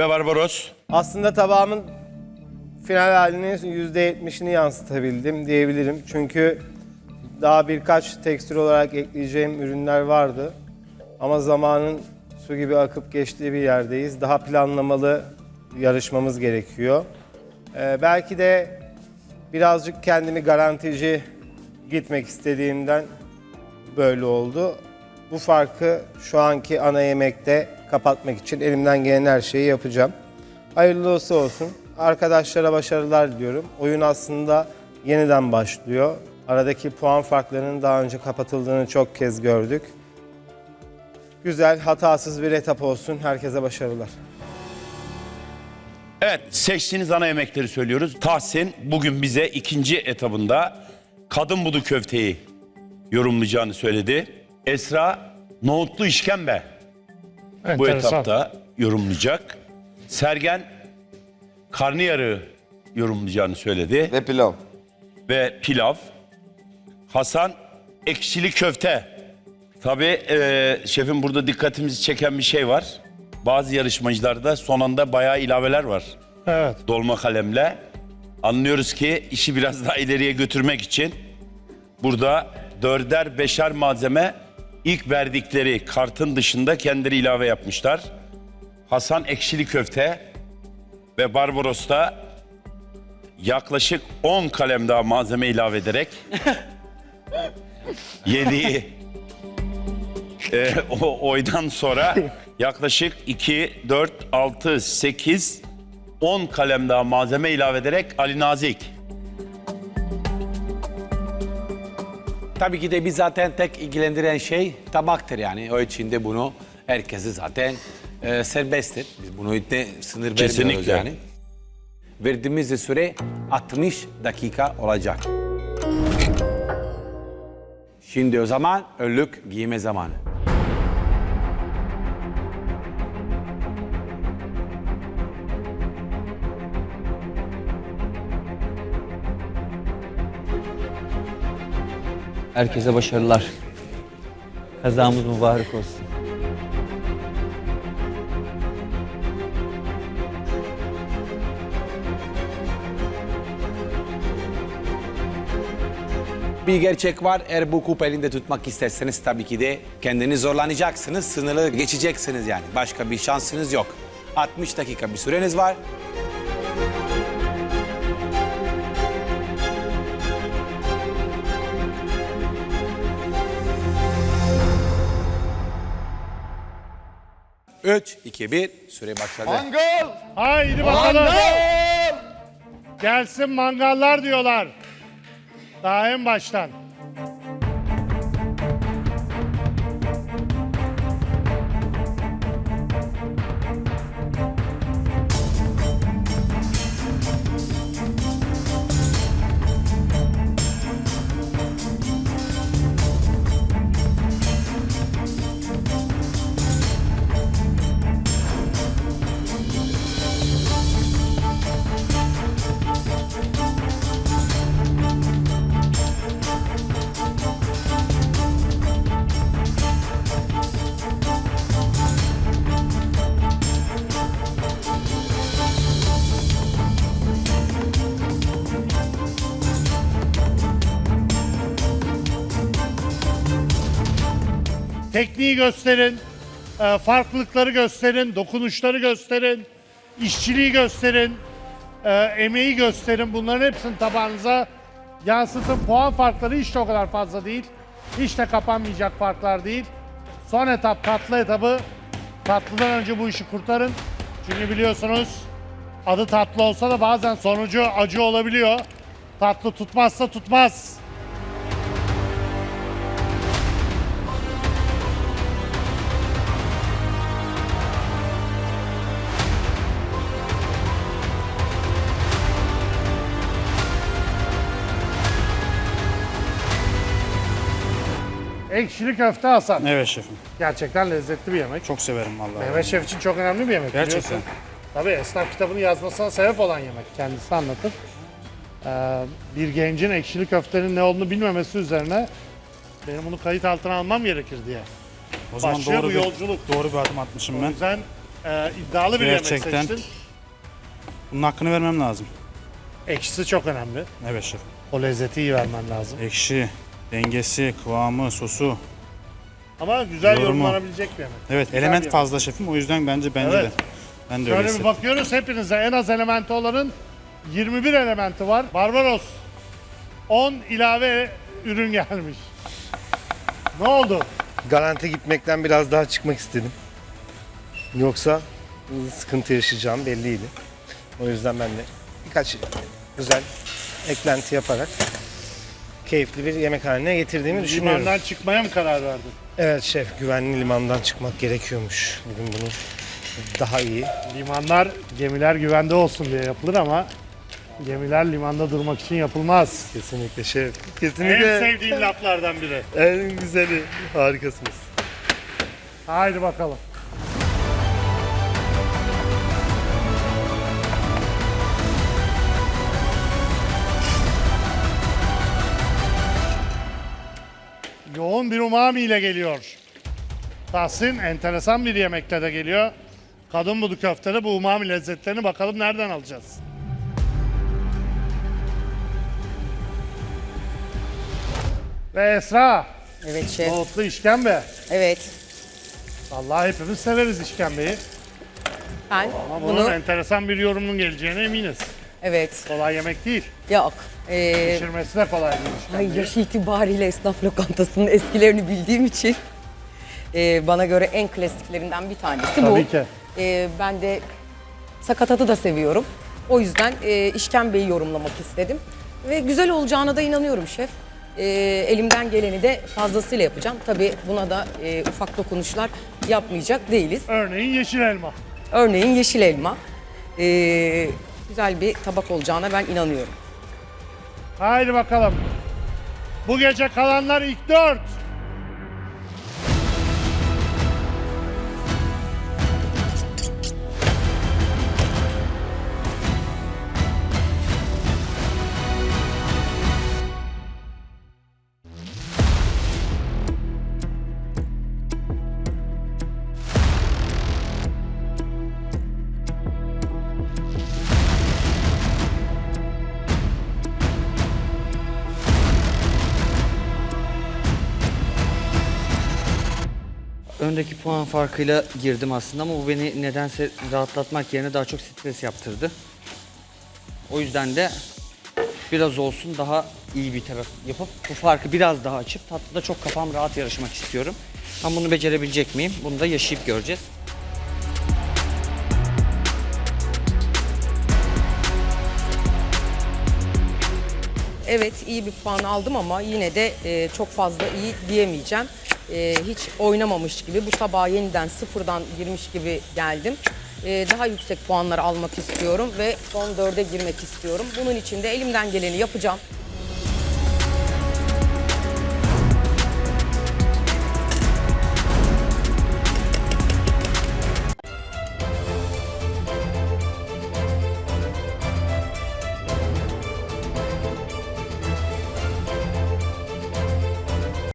ve Barbaros. Aslında tabağımın final halinin %70'ini yansıtabildim diyebilirim. Çünkü daha birkaç tekstür olarak ekleyeceğim ürünler vardı. Ama zamanın su gibi akıp geçtiği bir yerdeyiz. Daha planlamalı yarışmamız gerekiyor. Ee, belki de birazcık kendimi garantici gitmek istediğimden böyle oldu. Bu farkı şu anki ana yemekte kapatmak için elimden gelen her şeyi yapacağım. Hayırlı olsun olsun. Arkadaşlara başarılar diliyorum. Oyun aslında yeniden başlıyor. Aradaki puan farklarının daha önce kapatıldığını çok kez gördük. Güzel, hatasız bir etap olsun. Herkese başarılar. Evet seçtiğiniz ana yemekleri söylüyoruz. Tahsin bugün bize ikinci etabında kadın budu köfteyi yorumlayacağını söyledi. Esra nohutlu işkembe bu etapta yorumlayacak. Sergen karnıyarığı yorumlayacağını söyledi Ve pilav. ve pilav. Hasan ekşili köfte. Tabii e, şefim burada dikkatimizi çeken bir şey var. Bazı yarışmacılarda son anda bayağı ilaveler var. Evet. Dolma kalemle. Anlıyoruz ki işi biraz daha ileriye götürmek için burada dörder beşer malzeme ilk verdikleri kartın dışında kendileri ilave yapmışlar. Hasan ekşili köfte ve Barbaros da yaklaşık 10 kalem daha malzeme ilave ederek yediği e, o oydan sonra yaklaşık 2, 4, 6, 8, 10 kalem daha malzeme ilave ederek Ali Nazik. Tabii ki de biz zaten tek ilgilendiren şey tabaktır yani. O içinde bunu herkesi zaten e, serbesttir. Biz bunu de sınır vermiyoruz Kesinlikle. yani. Verdiğimiz de süre 60 dakika olacak. Şimdi o zaman önlük giyme zamanı. Herkese başarılar. Kazamız mübarek olsun. Bir gerçek var. Eğer bu kupa elinde tutmak isterseniz tabii ki de kendiniz zorlanacaksınız. Sınırı geçeceksiniz yani. Başka bir şansınız yok. 60 dakika bir süreniz var. Üç, iki, bir. Süre başladı. Haydi bakalım. Gelsin mangallar diyorlar. Daha en baştan. Tekniği gösterin. e, Farklılıkları gösterin. Dokunuşları gösterin. işçiliği gösterin. e, Emeği gösterin. Bunların hepsini tabağınıza yansıtın. Puan farkları hiç de o kadar fazla değil. Hiç de kapanmayacak farklar değil. Son etap tatlı etabı. Tatlıdan önce bu işi kurtarın. Çünkü biliyorsunuz adı tatlı olsa da bazen sonucu acı olabiliyor. Tatlı tutmazsa tutmaz. Ekşili köfte Hasan. Evet şefim. Gerçekten lezzetli bir yemek. Çok severim vallahi. Mehmet Şef için çok önemli bir yemek. Gerçekten. biliyorsun. Tabii esnaf kitabını yazmasına sebep olan yemek. Kendisi anlatır. Ee, bir gencin ekşili köftenin ne olduğunu bilmemesi üzerine benim bunu kayıt altına almam gerekir diye. O zaman Başlıyor doğru bu bir, yolculuk. doğru bir adım atmışım O ben. yüzden e, iddialı bir Gerçekten. yemek seçtin. Bunun hakkını vermem lazım. Ekşisi çok önemli. Evet şef. O lezzeti iyi vermen lazım. Ekşi, dengesi, kıvamı, sosu. Ama güzel Yorumu. yorumlanabilecek bir yemek. Evet Güzel element fazla şefim. O yüzden bence bence Evet. de. Ben de öyle Şöyle bir hissettim. bakıyoruz hepinize en az elementi olanın 21 elementi var. Barbaros 10 ilave ürün gelmiş. Ne oldu? Garanti gitmekten biraz daha çıkmak istedim. Yoksa sıkıntı yaşayacağım belliydi. O yüzden ben de birkaç güzel eklenti yaparak keyifli bir yemek haline getirdiğimi düşünüyorum. Limandan çıkmaya mı karar verdin? Evet şef, güvenli limandan çıkmak gerekiyormuş. Bugün bunu daha iyi. Limanlar gemiler güvende olsun diye yapılır ama gemiler limanda durmak için yapılmaz. Kesinlikle şef. En Kesinlikle sevdiğim laflardan biri. en güzeli. Harikasınız. Haydi bakalım. Yoğun bir umami ile geliyor. Tahsin enteresan bir yemekle de geliyor. Kadın budu köftede bu umami lezzetlerini bakalım nereden alacağız? Ve Esra, Evet şef. nohutlu işkembe. Evet. Vallahi hepimiz severiz işkembeyi. Ben Ama bunun bunu enteresan bir yorumunun geleceğine eminiz. Evet Kolay yemek değil. yok. Ee, Pişirmesi de kolay değil. ay yaş itibariyle esnaf lokantasının eskilerini bildiğim için ee, bana göre en klasiklerinden bir tanesi bu. Tabii ki. Ee, ben de sakatatı da seviyorum. O yüzden e, işkembeyi yorumlamak istedim. Ve güzel olacağına da inanıyorum şef. Ee, elimden geleni de fazlasıyla yapacağım. Tabii buna da e, ufak dokunuşlar yapmayacak değiliz. Örneğin yeşil elma. Örneğin yeşil elma. Ee, güzel bir tabak olacağına ben inanıyorum. Haydi bakalım. Bu gece kalanlar ilk dört. Öndeki puan farkıyla girdim aslında ama bu beni nedense rahatlatmak yerine daha çok stres yaptırdı. O yüzden de biraz olsun daha iyi bir taraf yapıp bu farkı biraz daha açıp tatlıda çok kafam rahat yarışmak istiyorum. Ama bunu becerebilecek miyim? Bunu da yaşayıp göreceğiz. Evet iyi bir puan aldım ama yine de e, çok fazla iyi diyemeyeceğim. E, hiç oynamamış gibi bu tabağa yeniden sıfırdan girmiş gibi geldim. E, daha yüksek puanlar almak istiyorum ve son dörde girmek istiyorum. Bunun için de elimden geleni yapacağım.